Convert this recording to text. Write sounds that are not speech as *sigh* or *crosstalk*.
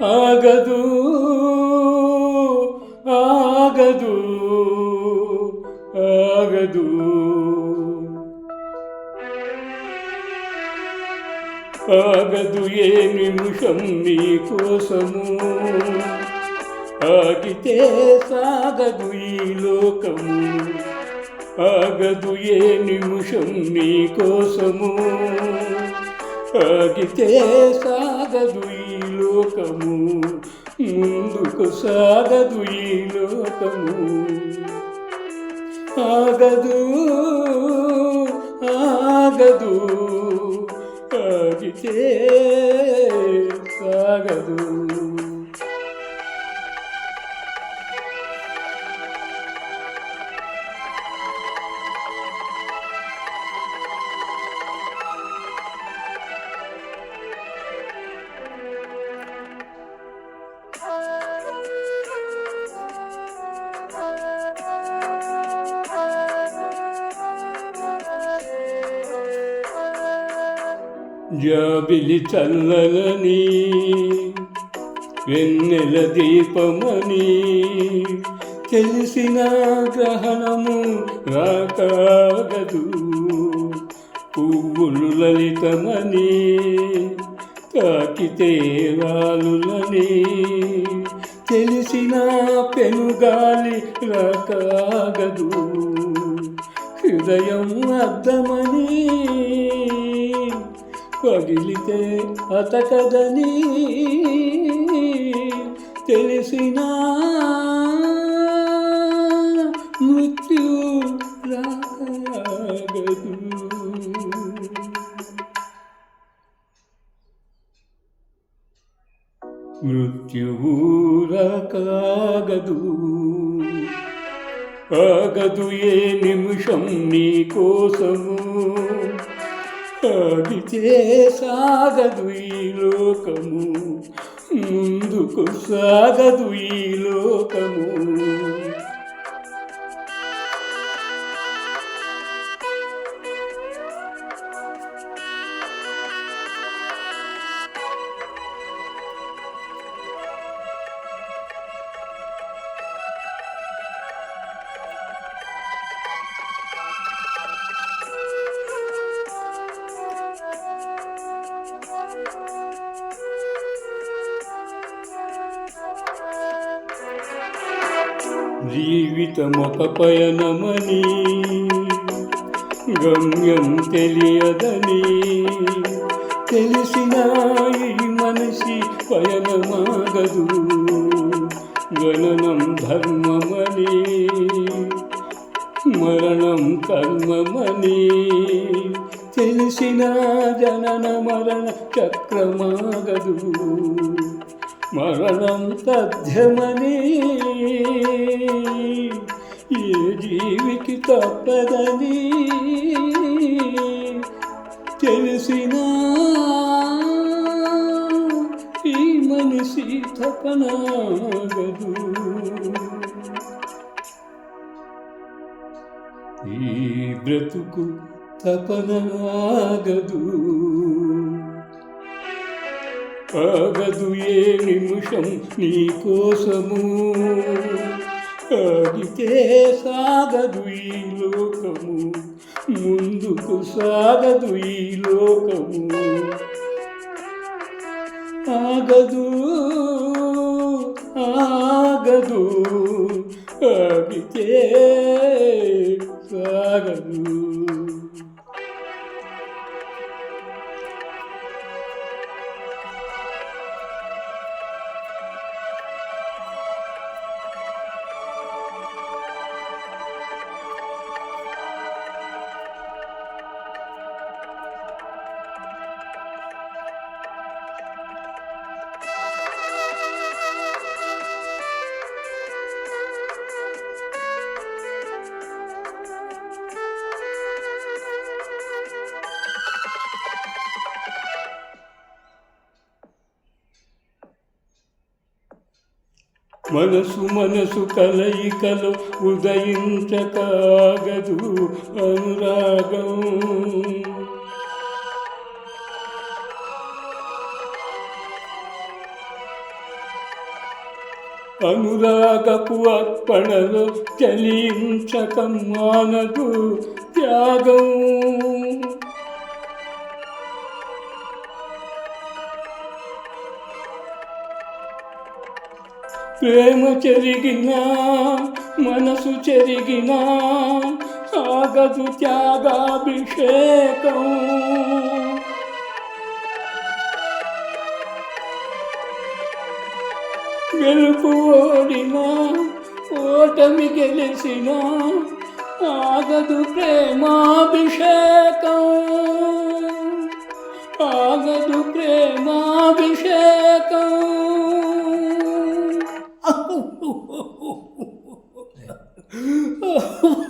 ఆగదు ఆగదు ఆగదు. ఆగదు ఏ నిమిషం నీ కోసము ఆగితే సాగదు ఈ లోకము. ఆగదు ఏ నిమిషం నీ కోసము ఆగితే సాగదు ఈ లోకము ముందుకు సాగదు ఈ లోకము. ఆగదు ఆగదు ఆగితే సాగదు జాబిలి చల్లలని వెన్నెల దీపమని తెలిసిన గ్రహణము రాకాగదు. పువ్వులు లలితమని తాకితే రాలులని తెలిసిన పెనుగాలి రాకాగదు. హృదయం అర్థమని పగిలితే అతకదని తెలిసిన మృత్యు రాగదు మృత్యువు రాకాగదు. ఆగదు ఏ నిమిషం నీ కోసము. ఆగితే సాగదు ఈ లోకము. ముందుకు సాగదు ఈ లోకము. జీవితం ఒక పయనమని గమ్యం తెలియదని తెలిసిన ఈ మనిషి పయనమాగదు. గణనం ధర్మమని మరణం కర్మమని తెలిసిన జనన మరణ చక్రమాగదు. మరణం తథ్యమని తప్పదని తెలిసిన ఈ మనిషి తపనగదు. ఈ బ్రతుకు తపనాగదు. ఆగదు ఏ నిమిషం నీ కోసము. ఆగితే సాగదు ఈ లోకము ముందుకు సాగదు ఈ లోకము. ఆగదు ఆగదు ఆగితే సాగదు. మనసు మనసు కలయికలు ఉదయించకాగదు అనురాగం. అనురాగపు అర్పణలో చలించక మానదు త్యాగం. ప్రేమ చెరిగిన మనసు చెరిగిన సాగదు త్యాగాభిషేకం. గెలుపు ఓడిన ఓటమి గెలిచినా ఆగదు ప్రేమాభిషేకం. ఆగదు ప్రేమాభిషేకం 我 *laughs* 我